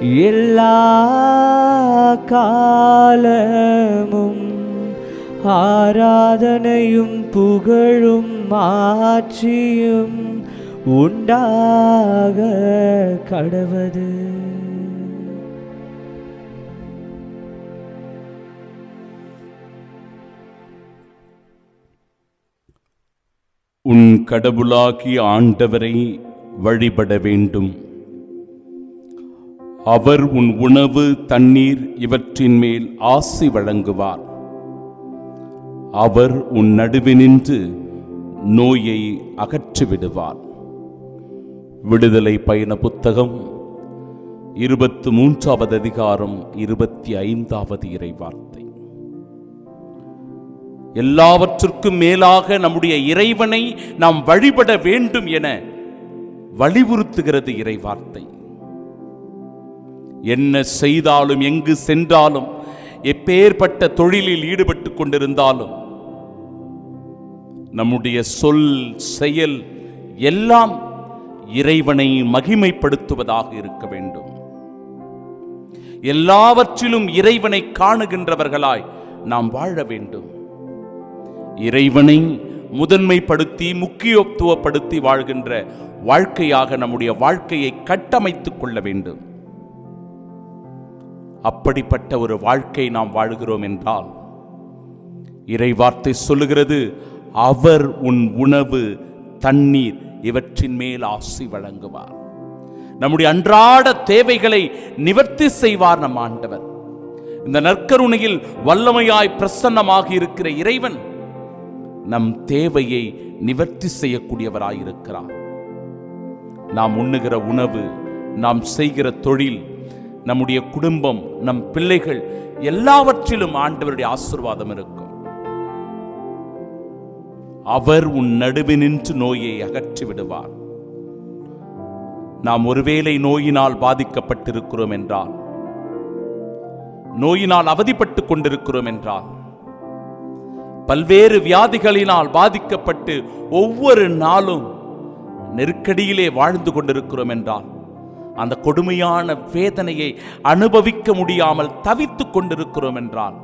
எல்லா காலமும் ஆராதனையும் புகழும் மாற்றியும் உண்டாக கடவது உன் கடவுளாகி ஆண்டவரை வழிபட வேண்டும். அவர் உன் உணவு தண்ணீர் இவற்றின் மேல் ஆசி வழங்குவார். அவர் உன் நடுவே நின்று நோயை அகற்றிவிடுவார். விடுதலை பயண புத்தகம் இருபத்து மூன்றாவது அதிகாரம் இருபத்தி ஐந்தாவது இறைவார்த்தை. எல்லாவற்றிற்கும் மேலாக நம்முடைய இறைவனை நாம் வழிபட வேண்டும் என வலியுறுத்துகிறது இறைவார்த்தை. என்ன செய்தாலும் எங்கு சென்றாலும் எப்பேற்பட்ட தொழிலில் ஈடுபட்டு கொண்டிருந்தாலும் நம்முடைய சொல் செயல் எல்லாம் இறைவனை மகிமைப்படுத்துவதாக இருக்க வேண்டும். எல்லாவற்றிலும் இறைவனை காணுகின்றவர்களாய் நாம் வாழ வேண்டும். இறைவனை முதன்மைப்படுத்தி முக்கியத்துவப்படுத்தி வாழ்கின்ற வாழ்க்கையாக நம்முடைய வாழ்க்கையை கட்டமைத்துக் கொள்ள வேண்டும். அப்படிப்பட்ட ஒரு வாழ்க்கை நாம் வாழ்கிறோம் என்றால் இறை வார்த்தை சொல்லுகிறது அவர் உன் உணவு தண்ணீர் இவற்றின் மேல் ஆசி வழங்குவார். நம்முடைய அன்றாட தேவைகளை நிவர்த்தி செய்வார் நம் ஆண்டவர். இந்த நற்கருணையில் வல்லமையாய் பிரசன்னமாக இருக்கிற இறைவன் நம் தேவையை நிவர்த்தி செய்யக்கூடியவராயிருக்கிறார் நாம் உண்ணுகிற உணவு நாம் செய்கிற தொழில் நம்முடைய குடும்பம் நம் பிள்ளைகள் எல்லாவற்றிலும் ஆண்டவருடைய ஆசிர்வாதம் இருக்கும். அவர் உன் நடுவினின்று நோயை அகற்றி விடுவார். நாம் ஒருவேளை நோயினால் பாதிக்கப்பட்டிருக்கிறோம் என்றால் நோயினால் அவதிப்பட்டுக் கொண்டிருக்கிறோம் என்றால் பல்வேறு வியாதிகளினால் பாதிக்கப்பட்டு ஒவ்வொரு நாளும் நெருக்கடியிலே வாழ்ந்து கொண்டிருக்கிறோம் என்றால் அந்த கொடுமையான வேதனையை அனுபவிக்க முடியாமல் தவித்துக் கொண்டிருக்கிறோம் என்றால்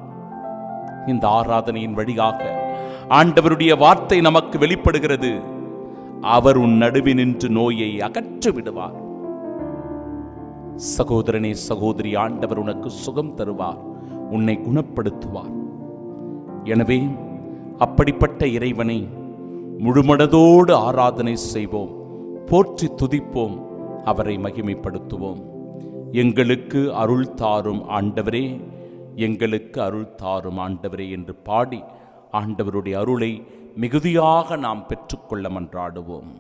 இந்த ஆராதனையின் வழியாக ஆண்டவருடைய வார்த்தை நமக்கு வெளிப்படுகிறது. அவர் உன் நடுவில் நின்று நோயை அகற்றி விடுவார். சகோதரனே சகோதரி ஆண்டவர் உனக்கு சுகம் தருவார் உன்னை குணப்படுத்துவார். எனவே அப்படிப்பட்ட இறைவனை முழுமனதோடு ஆராதனை செய்வோம் போற்றி துதிப்போம் அவரை மகிமைப்படுத்துவோம். எங்களுக்கு அருள் தாரும் ஆண்டவரே எங்களுக்கு அருள் தாரும் ஆண்டவரே என்று பாடி ஆண்டவருடைய அருளை மிகுதியாக நாம் பெற்றுக்கொள்ள மன்றாடுவோம்.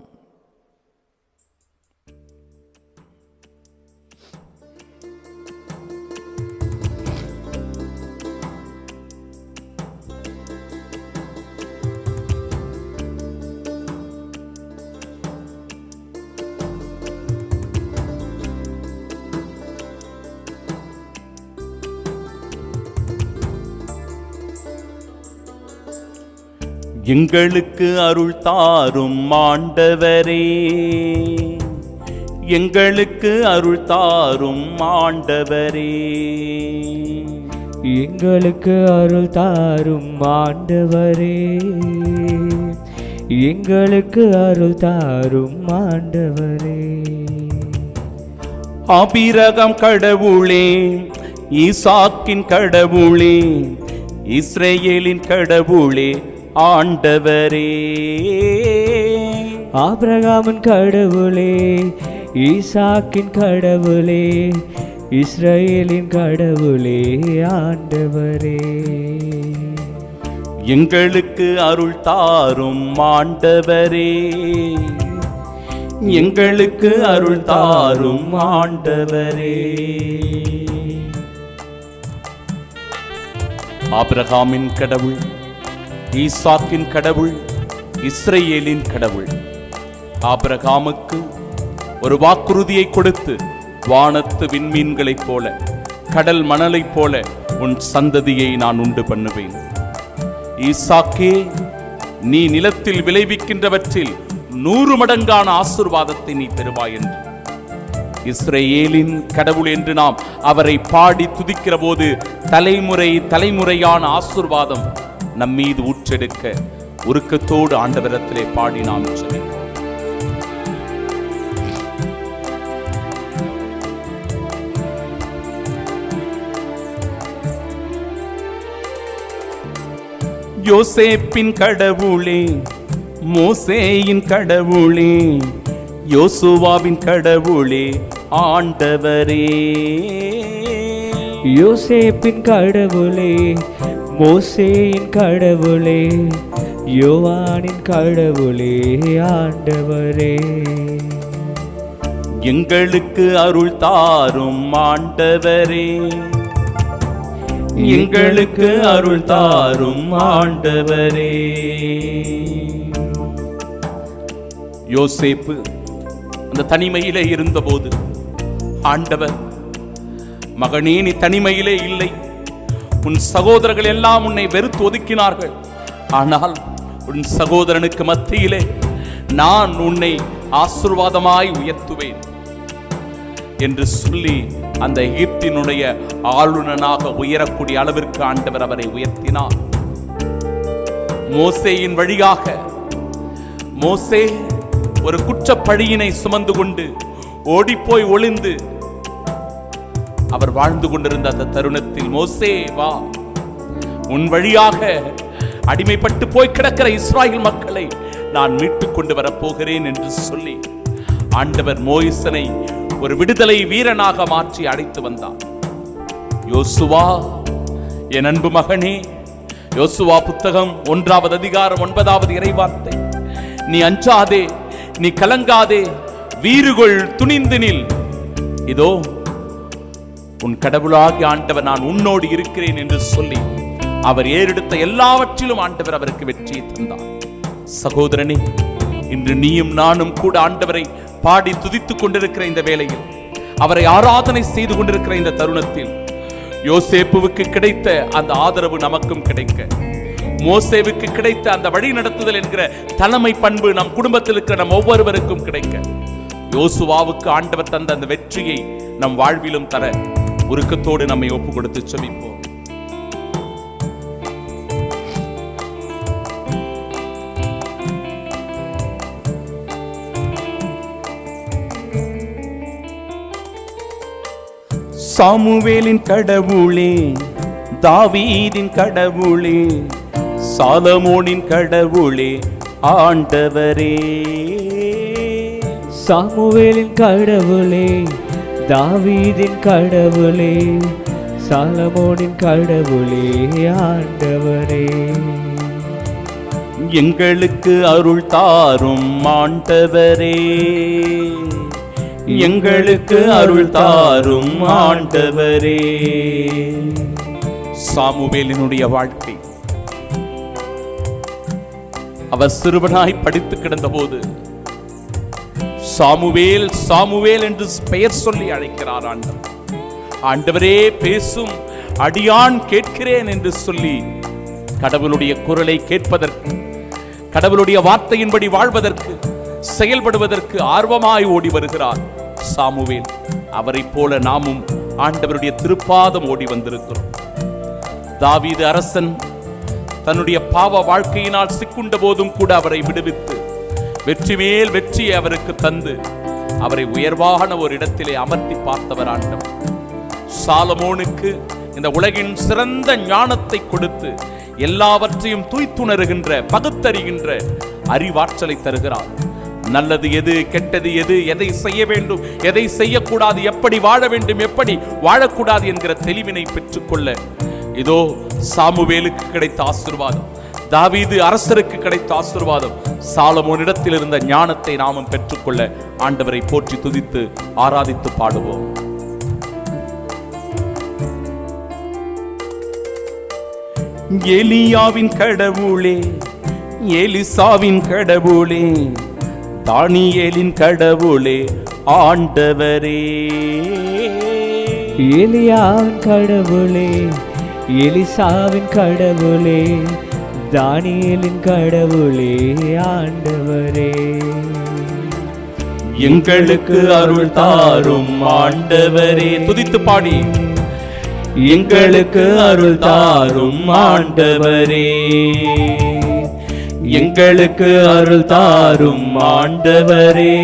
எங்களுக்கு அருள் தாரும் ஆண்டவரே. எங்களுக்கு அருள் தாரும் ஆண்டவரே. எங்களுக்கு அருள் தாரும் ஆண்டவரே. எங்களுக்கு அருள் தாரும் ஆண்டவரே. அபிரகம் கடவுளே ஈசாக்கின் கடவுளே இஸ்ரேலின் கடவுளே ஆண்டவரே. ஆபிரகாமின் கடவுளே ஈசாக்கின் கடவுளே இஸ்ரவேலின் கடவுளே ஆண்டவரே. எங்களுக்கு அருள் தாரும் ஆண்டவரே. எங்களுக்கு அருள் தாரும் ஆண்டவரே. ஆபிரகாமின் கடவுள் ஈசாக்கின் கடவுள் இஸ்ரேலின் கடவுள். ஆபிரகாமுக்கு ஒரு வாக்குறுதியை கொடுத்து வானத்து விண்மீன்களைப் போல கடல் மணலைப் போல உன் சந்ததியை நான் உண்டு பண்ணுவேன். ஈசாக்கே நீ நிலத்தில் விளைவிக்கின்றவற்றில் நூறு மடங்கான ஆசிர்வாதத்தை நீ பெறுவாய் என்று. இஸ்ரேலின் கடவுள் என்று நாம் அவரை பாடி துதிக்கிற போது தலைமுறை தலைமுறையான ஆசிர்வாதம் நம்மீது ஊற்றெடுக்க உருக்கத்தோடு ஆண்டவரத்திலே பாடி நாம் யோசேப்பின் கடவுளே மோசேயின் கடவுளே யோசுவாவின் கடவுளே ஆண்டவரே. யோசேப்பின் கடவுளே மோசேயின் கடவுளே யோவானின் கடவுளே ஆண்டவரே. எங்களுக்கு அருள் தாரும் ஆண்டவரே. எங்களுக்கு அருள் தாரும் ஆண்டவரே. யோசேப்பு அந்த தனிமையிலே இருந்தபோது ஆண்டவர் மகனே நீ தனிமையிலே இல்லை. உன் சகோதரர்கள் எல்லாம் உன்னை வெறுத்து ஒதுக்கினார்கள். ஆனால் உன் சகோதரனுக்கு மத்தியிலே நான் உன்னை ஆசிர்வாதமாய் உயர்த்துவேன் என்று சொல்லி அந்த எகிப்தினுடைய ஆளுநனாக உயரக்கூடிய அளவிற்கு ஆண்டவர் அவரை உயர்த்தினார். மோசேயின் வழியாக மோசே ஒரு குற்றப்பழியினை சுமந்து கொண்டு ஓடிப்போய் ஒளிந்து அவர் வாழ்ந்து கொண்டிருந்த அந்த தருணத்தில் மோசே வா. உன் வழியாக அடிமைப்பட்டு போய் கிடக்கிற இஸ்ராயல் மக்களை நான் மீட்டுக் கொண்டு வரப்போகிறேன் என்று சொல்லி ஆண்டவர் மோயிசனை ஒரு விடுதலை வீரனாக மாற்றி அழைத்து வந்தார் யோசுவா என் அன்பு மகனே யோசுவா புத்தகம் ஒன்றாவது அதிகாரம் ஒன்பதாவது இறைவார்த்தை. நீ அஞ்சாதே நீ கலங்காதே வீறுகொள் துணிந்து நில். இதோ உன் கடவுளாகி ஆண்டவர் நான் உன்னோடு இருக்கிறேன் என்று சொல்லி அவர் ஏறெடுத்த எல்லாவற்றிலும் ஆண்டவர் அவருக்கு வெற்றியை தந்தார். சகோதரனே இன்று நீயும் நானும் கூட ஆண்டவரை பாடி துதித்துக் கொண்டிருக்கிற இந்த வேளையில் அவரை ஆராதனை செய்து கொண்டிருக்கிற இந்த தருணத்தில் யோசேப்புவுக்கு கிடைத்த அந்த ஆதரவு நமக்கும் கிடைக்க மோசேவுக்கு கிடைத்த அந்த வழி நடத்துதல் என்கிற தலைமை பண்பு நம் குடும்பத்தில் இருக்கிற நம் ஒவ்வொருவருக்கும் கிடைக்க யோசுவாவுக்கு ஆண்டவர் தந்த அந்த வெற்றியை நம் வாழ்விலும் தர உருக்கத்தோடு நம்மை ஒப்பு கொடுத்து செபிப்போம். சாமுவேலின் கடவுளே தாவீதின் கடவுளே சாலமோனின் கடவுளே ஆண்டவரே. சாமுவேலின் கடவுளே தாவீதின் கடவுளே சாலமோனின் கடவுளே ஆண்டவரே எங்களுக்கு அருள் தாரும் ஆண்டவரே. எங்களுக்கு அருள் தாரும் ஆண்டவரே. சாமுவேலினுடைய வாழ்க்கை. அவர் சிறுவனாய் படித்து கிடந்தபோது சாமுவேல் சாமுவேல் என்று பெயர் சொல்லி அழைக்கிறார் ஆண்டவர். ஆண்டவரே பேசும் அடியான் கேட்கிறேன் என்று சொல்லி கடவுளுடைய குரலை கேட்பதற்கு கடவுளுடைய வார்த்தையின்படி வாழ்வதற்கு செயல்படுவதற்கு ஆர்வமாய் ஓடி வருகிறார் சாமுவேல். அவரைப் போல நாமும் ஆண்டவருடைய திருப்பாதம் ஓடி வந்திருக்கிறோம். தாவீது அரசன் தன்னுடைய பாவ வாழ்க்கையினால் சிக்குண்ட போதும் கூட அவரை விடுவித்து வெற்றி மேல் வெற்றியை அவருக்கு தந்து அவரை உயர்வான ஒரு இடத்திலே அமர்த்தி பார்த்தவர் ஆண்டவர் சாலமோனுக்கு இந்த உலகின் சிறந்த ஞானத்தை கொடுத்து எல்லாவற்றையும் தூய்த்துணர்கின்ற பகுத்தறிகின்ற அறிவாற்றலை தருகிறார். நல்லது எது கெட்டது எது எதை செய்ய வேண்டும் எதை செய்யக்கூடாது எப்படி வாழ வேண்டும் எப்படி வாழக்கூடாது என்கிற தெளிவினை பெற்றுக்கொள்ள இதோ சாமுவேலுக்கு கிடைத்த ஆசிர்வாதம். தாவீது அரசருக்கு கிடைத்த ஆசீர்வாதம் சாலமோனிடத்தில் இருந்த ஞானத்தை நாமும் பெற்றுக்கொள்ள ஆண்டவரை போற்றி துதித்து ஆராதித்து பாடுவோம். எலியாவின் கடவுளே எலிசாவின் கடவுளே தானியேலின் கடவுளே ஆண்டவரே. எலியாவின் கடவுளே எலிசாவின் கடவுளே தானியேலின் கடவுளே ஆண்டவரே. எங்களுக்கு அருள் தாரும் ஆண்டவரே. துதித்து பாடி. எங்களுக்கு அருள் தாரும் ஆண்டவரே. எங்களுக்கு அருள் தாரும் ஆண்டவரே.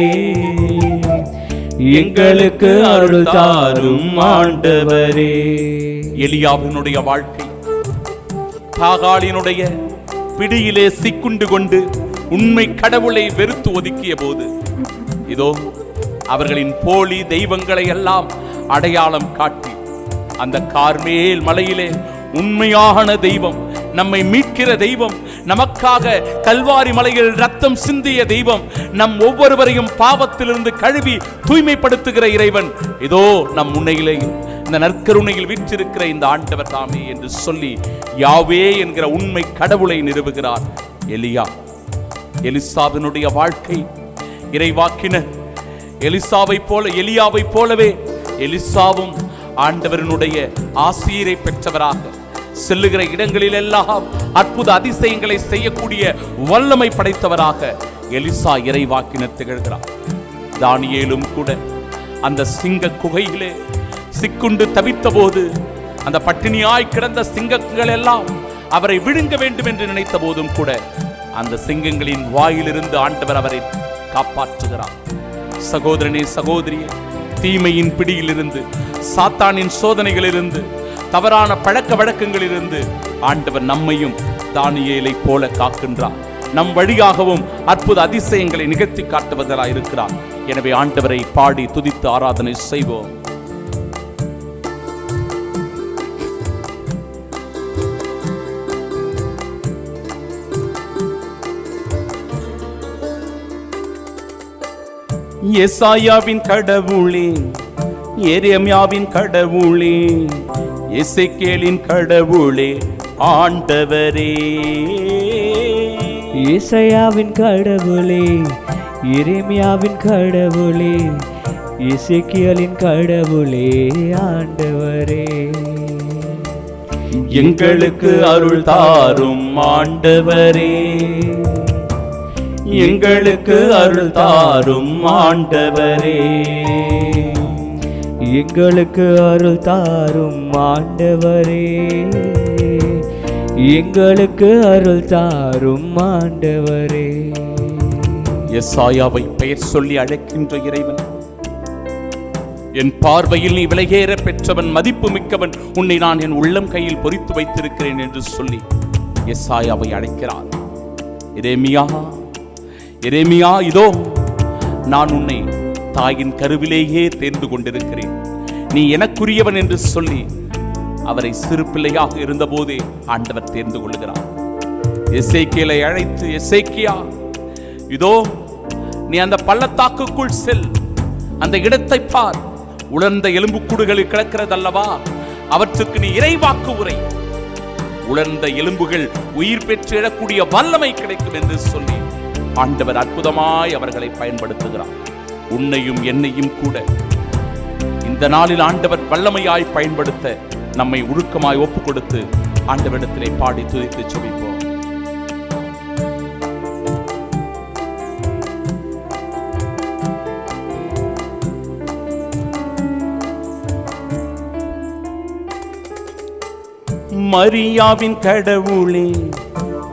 எங்களுக்கு அருள் தாரும் ஆண்டவரே. எலியாவினுடைய வாழ்க்கை பாகாலினுடைய பிடியிலே சிக்குண்டு கொண்டு உண்மை கடவுளை வெறுத்து ஒதுக்கிய போது இதோ அவர்களின் போலி தெய்வங்களை எல்லாம் அடையாளம் காட்டி அந்த கார்மேல் மலையிலே உண்மையான தெய்வம் நம்மை மீட்கிற தெய்வம் நமக்காக கல்வாரி மலையில் ரத்தம் சிந்திய தெய்வம் நம் ஒவ்வொருவரையும் பாவத்திலிருந்து கழுவி தூய்மைப்படுத்துகிற இறைவன் இதோ நம் முன்னையிலேயும் இந்த நற்கருணையில் வீற்றிருக்கிற இந்த ஆண்டவர் தாமே என்று சொல்லி யாவே என்கிற உண்மை கடவுளை நிறுவுகிறார். எலியா எலிசாவினுடைய வாழ்க்கை இறைவாக்கினர் எலிசாவை போல எலியாவை போலவே எலிசாவும் ஆண்டவரினுடைய ஆசிரியரை பெற்றவராக செல்லுகிற இடங்களிலெல்லாம் அற்புத அதிசயங்களை செய்யக்கூடிய வல்லமை படைத்தவராக எலிசா இறைவாக்கினர் திகழ்கிறார் தானியேலும் கூட அந்த சிங்க குகையிலே சிக்குண்டு தவித்த போது அந்த பட்டினியாய் கிடந்த சிங்கங்கள் எல்லாம் அவரை விழுங்க வேண்டும் என்று நினைத்த போதும் கூட அந்த சிங்கங்களின் வாயிலிருந்து ஆண்டவர் அவரை காப்பாற்றுகிறார். சகோதரனே சகோதரியே தீமையின் பிடியிலிருந்து சாத்தானின் சோதனைகளிலிருந்து தவறான பழக்க வழக்கங்களிலிருந்து ஆண்டவர் நம்மையும் தானியலை போல காக்கின்றார். நம் வழியாகவும் அற்புத அதிசயங்களை நிகழ்த்தி காட்டுவதலாய் இருக்கிறார் எனவே ஆண்டவரை பாடி துதித்து ஆராதனை செய்வோம். எசாயாவின் கடவுளே எரேமியாவின் கடவுளே எசேக்கியேலின் கடவுளே ஆண்டவரே. இசையாவின் கடவுளே எரேமியாவின் கடவுளே இசைக்கியலின் கடவுளே ஆண்டவரே. எங்களுக்கு அருள் தாரும் ஆண்டவரே. எங்களுக்கு அருள் தாரும் ஆண்டவரே. எங்களுக்கு அருள் தாரும் ஆண்டவரே. எங்களுக்கு அருள் தாரும் ஆண்டவரே. எஸ்ஆயாவை பெயர் சொல்லி அழைக்கின்ற இறைவன். என் பார்வையில் நீ விலையேற பெற்றவன் மதிப்பு மிக்கவன். உன்னை நான் என் உள்ளம் கையில் பொறித்து வைத்திருக்கிறேன் என்று சொல்லி எஸ்ஆயாவை அழைக்கிறார். எரேமியா எரேமியா இதோ நான் உன்னை தாயின் கருவிலேயே தேர்ந்து கொண்டிருக்கிறேன். நீ எனக்குரியவன் என்று சொல்லி அவரை சிறு பிள்ளையாக இருந்தபோதே ஆண்டவர் தேர்ந்து கொள்கிறார் எசைக்கியலை அழைத்து எசைக்கியா இதோ நீ அந்த பள்ளத்தாக்குக்குள் செல். அந்த இடத்தை பார். உலர்ந்த எலும்புக்கூடுகளில் கிடக்கிறதல்லவா? அவற்றுக்கு நீ இறைவாக்கு உரை. உலர்ந்த எலும்புகள் உயிர் பெற்று எழக்கூடிய வல்லமை கிடைக்கும் என்று சொல்லி ஆண்டவர் அற்புதமாய் அவர்களை பயன்படுத்துகிறார். உன்னையும் என்னையும் கூட. இந்த நாளில் ஆண்டவர் வல்லமையாய் பயன்படுத்த நம்மை உருக்கமாய் ஒப்பு கொடுத்து ஆண்டவரிடத்திலே பாடி துதித்து சொல்லிப்போம் மரியாவின் கடவுளே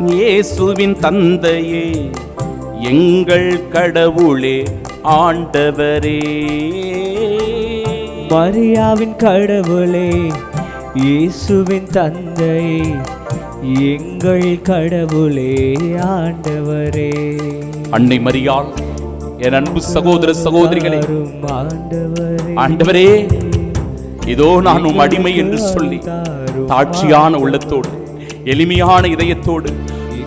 இயேசுவின் தந்தையே எங்கள் கடவுளே ஆண்டவரே. மரியாவின் கடவுளே இயேசுவின் தந்தை எங்கள் கடவுளே ஆண்டவரே. அன்னை மரியாள் என் அன்பு சகோதர சகோதரிகளே. ஆண்டவரே. இதோ நான் உம் அடிமை என்று சொல்லி தாட்சியான உள்ளத்தோடு எளிமையான இதயத்தோடு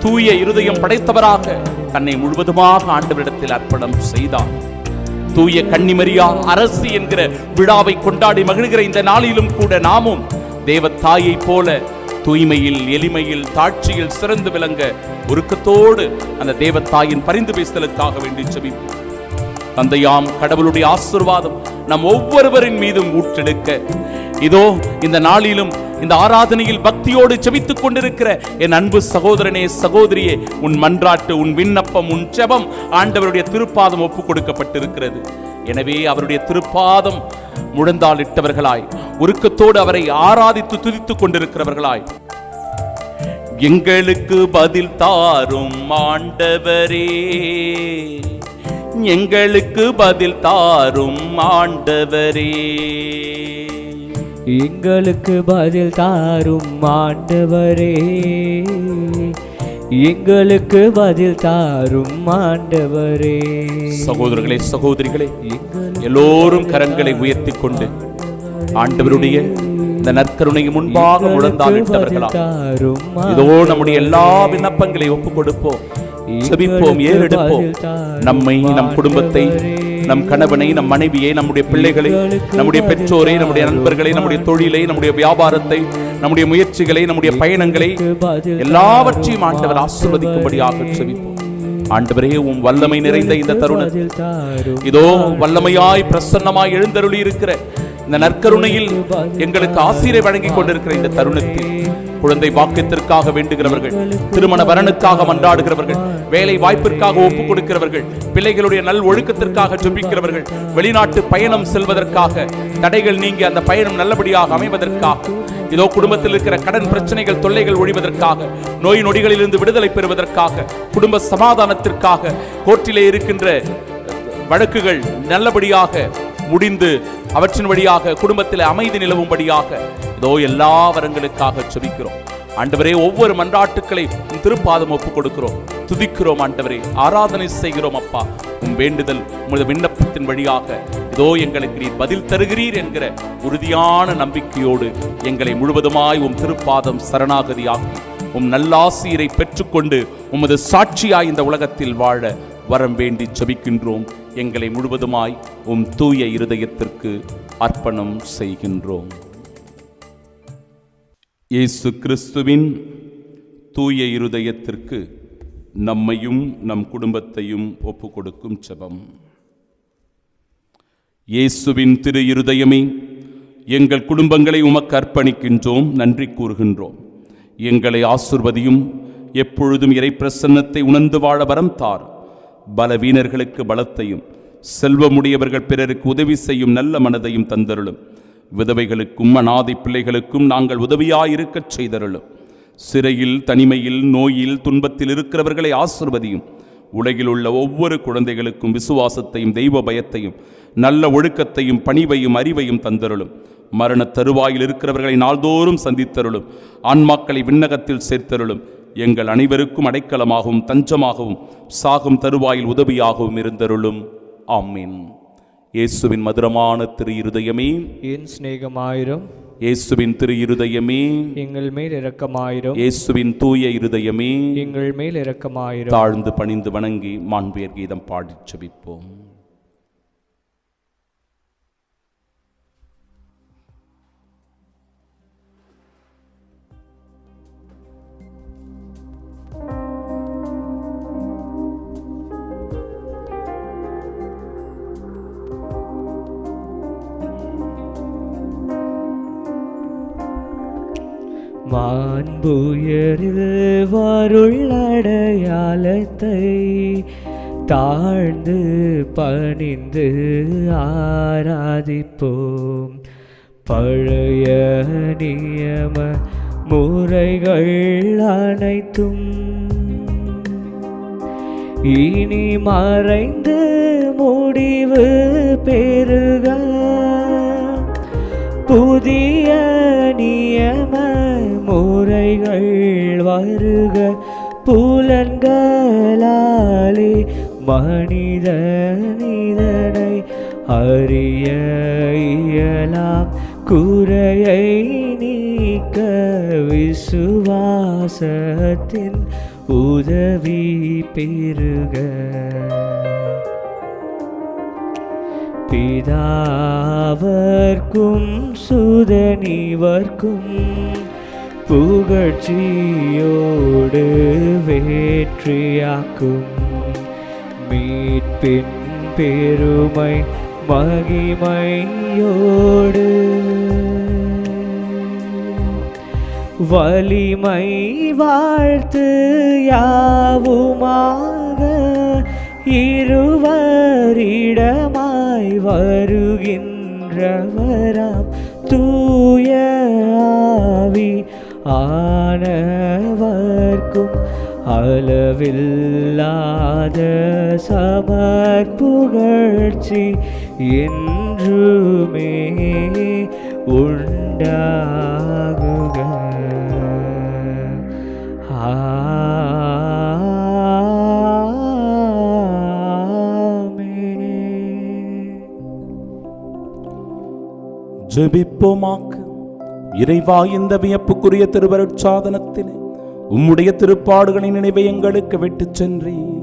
தூய இருதயம் படைத்தவராக தன்னை முழுவதுமாக ஆண்டவரிடத்தில் அர்ப்பணம் செய்தார் தூய கன்னிமரியா அரசு என்கிற விழாவை கொண்டாடி மகிழ்கிற இந்த நாளிலும் கூட நாமும் தேவத்தாயை போல தூய்மையில் எளிமையில் தாட்சியில் சிறந்து விளங்க உருக்கத்தோடு அந்த தேவத்தாயின் பரிந்து பேசுதலுக்காக வேண்டி செபிப்போம். தந்தையாம் கடவுளுடைய ஆசிர்வாதம் நம் ஒவ்வொருவரின் மீதும் ஊற்றெடுக்க. இதோ இந்த நாளிலும் இந்த ஆராதனையில் பக்தியோடு செபித்துக் கொண்டிருக்கிற என் அன்பு சகோதரனே சகோதரியே உன் மன்றாட்டு உன் விண்ணப்பம் உன் ஜெபம் ஆண்டவருடைய திருப்பாதம் ஒப்புக் கொடுக்கப்பட்டிருக்கிறது எனவே அவருடைய திருப்பாதம் முழந்தாளிட்டவர்களாய் உருக்கத்தோடு அவரை ஆராதித்து துதித்துக் கொண்டிருக்கிறவர்களாய். எங்களுக்கு பதில் தாரும் ஆண்டவரே. எங்களுக்கு பதில் தாரும் ஆண்டவரே. எங்களுக்கு பதில் தாரும் ஆண்டவரே. எங்களுக்கு பதில் தாரும் ஆண்டவரே. சகோதரர்களே சகோதரிகளே எல்லோரும் கரங்களை உயர்த்தி கொண்டு ஆண்டவருடைய இந்த நற்கருணை முன்பாக முழந்தாளிட்டவர்களா தாரும் இதோ நம்முடைய எல்லா விண்ணப்பங்களை ஒப்புக் கொடுப்போம் செபிப்போம் ஏறெடுப்போம். நம்மை நம் குடும்பத்தை நம் கணவனை நம் மனைவியை நம்முடைய பிள்ளைகளை நம்முடைய பெற்றோரை நம்முடைய நண்பர்களை நம்முடைய தொழிலை நம்முடைய வியாபாரத்தை நம்முடைய முயற்சிகளை நம்முடைய பயணங்களை எல்லாவற்றையும் ஆண்டவர் ஆசிர்வதிக்கும்படியாக செபிப்போம். ஆண்டவரே உம் வல்லமை நிறைந்த இந்த தருணத்தில் இதோ வல்லமையாய் பிரசன்னமாய் எழுந்தருளி இருக்கிற இந்த நற்கருணையில் எங்களுக்கு ஆசிரியை வழங்கிக் கொண்டிருக்கிற இந்த தருணத்தில் குழந்தை வாக்கியத்திற்காக வேண்டுகிறவர்கள் திருமண வரனுக்காக மன்றாடுகிறவர்கள் வேலை வாய்ப்பிற்காக ஒப்புக் கொடுக்கிறவர்கள் பிள்ளைகளுடைய நல் ஒழுக்கத்திற்காக ஜெபிக்கிறவர்கள் வெளிநாட்டு பயணம் செல்வதற்காக தடைகள் நீங்கி அந்த பயணம் நல்லபடியாக அமைவதற்காக இதோ குடும்பத்தில் இருக்கிற கடன் பிரச்சனைகள் தொல்லைகள் ஒழிவதற்காக நோய் நொடிகளிலிருந்து விடுதலை பெறுவதற்காக குடும்ப சமாதானத்திற்காக கோர்ட்டிலே இருக்கின்ற வழக்குகள் நல்லபடியாக முடிந்து அவற்றின் வழியாக குடும்பத்தில் அமைதி நிலவும்படியாக இதோ எல்லா வரங்களுக்காக சொபிக்கிறோம். ஆண்டவரே ஒவ்வொரு மன்றாட்டுக்களை திருப்பாதம் ஒப்புக் கொடுக்கிறோம். துதிக்கிறோம் ஆண்டவரே ஆராதனை செய்கிறோம் அப்பா. உம் வேண்டுதல் உமது விண்ணப்பத்தின் வழியாக. இதோ எங்களுக்கு நீர் பதில் தருகிறீர் என்கிற உறுதியான நம்பிக்கையோடு எங்களை முழுவதுமாய் உம் திருப்பாதம் சரணாகதியாகும் உம் நல்லாசிரியரை பெற்றுக்கொண்டு உமது சாட்சியாய் இந்த உலகத்தில் வாழ வரம் வேண்டி ஜெபிக்கின்றோம் எங்களை முழுவதுமாய் உம் தூய இருதயத்திற்கு அர்ப்பணம் செய்கின்றோம். இயேசு கிறிஸ்துவின் தூய இருதயத்திற்கு நம்மையும் நம் குடும்பத்தையும் ஒப்பு கொடுக்கும் செபம். இயேசுவின் திரு இருதயமே எங்கள் குடும்பங்களை உமக்கு அர்ப்பணிக்கின்றோம் நன்றி கூறுகின்றோம். எங்களை ஆசிர்வதியும் எப்பொழுதும் இறை பிரசன்னத்தை உணர்ந்து வாழ வரம் தார். பலவீனர்களுக்கு பலத்தையும் செல்வமுடையவர்கள் பிறருக்கு உதவி செய்யும் நல்ல மனதையும் தந்தருளும். விதவைகளுக்கும் அனாதை பிள்ளைகளுக்கும் நாங்கள் உதவியாயிருக்கச் செய்தருளும். சிறையில் தனிமையில் நோயில் துன்பத்தில் இருக்கிறவர்களை ஆசிர்வதியும். உலகில் உள்ள ஒவ்வொரு குழந்தைகளுக்கும் விசுவாசத்தையும் தெய்வ பயத்தையும் நல்ல ஒழுக்கத்தையும் பணிவையும் அறிவையும் தந்தருளும். மரண தருவாயில் இருக்கிறவர்களை நாள்தோறும் சந்தித்தருளும். ஆன்மாக்களை விண்ணகத்தில் சேர்த்தருளும். எங்கள் அனைவருக்கும் அடைக்கலமாகவும் தஞ்சமாகவும் சாகும் தருவாயில் உதவியாகவும் இருந்தருளும். ஆமீன். இயேசுவின் மதுரமான திரு இருதயமே என் சிநேகமாயிரும். இயேசுவின் திரு இருதயமே எங்கள் மேல் இரக்கமாயிரும். இயேசுவின் தூய இருதயமே. எங்கள் மேல் இரக்கமாயிரும். தாழ்ந்து பணிந்து வணங்கி மாண்புயர் கீதம் பாடிச் செபிப்போம். மாண்புயரில் வருள்ளடையாளத்தை தாழ்ந்து பணிந்து ஆராதிப்போம். பழைய நியம முறைகள் அனைத்தும் இனி மறைந்து முடிவு பெறுக. புதிய நியம இச்சைகள் வருக. புலன்களாலே மனிதனிதனை அறிய இயலாம். குறையை நீக்க விசுவாசத்தின் உதவி பெருக பிதாவர்க்கும் சுதனிவர்க்கும் புகழ்ச்சியோடு வேற்றியாக்கும் மீட்பின் பெருமை மகிமையோடு. வலிமை வாழ்த்து யாவுமாக இருவரிடமாய் வருகின்றவராம் தூய ஆவி. ஆனவர்க்கும் அளவில்லாத சமர்ப்புகழ்ச்சி என்றுமே உண்டாகுக. ஜெபிப்போமா? இறைவா இந்த வியப்புக்குரிய திருவருட்சாதனத்திலே உம்முடைய திருப்பாடுகளின் நினைவை எங்களுக்கு விட்டுச் சென்றீர்.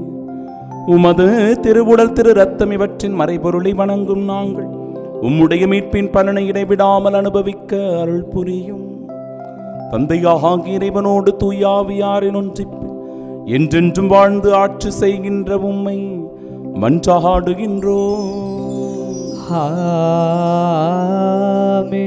உமது திருவுடல் திரு ரத்தம் இவற்றின் மறைபொருளை வணங்கும் நாங்கள் உம்முடைய மீட்பின் பலனை இடைவிடாமல் அனுபவிக்க அருள் புரியும். தந்தையாக இறைவனோடு தூயாவியாரின் ஒன்றிப்பு என்றென்றும் வாழ்ந்து ஆட்சி செய்கின்ற உம்மை மன்றாடுகின்றோ ஆமே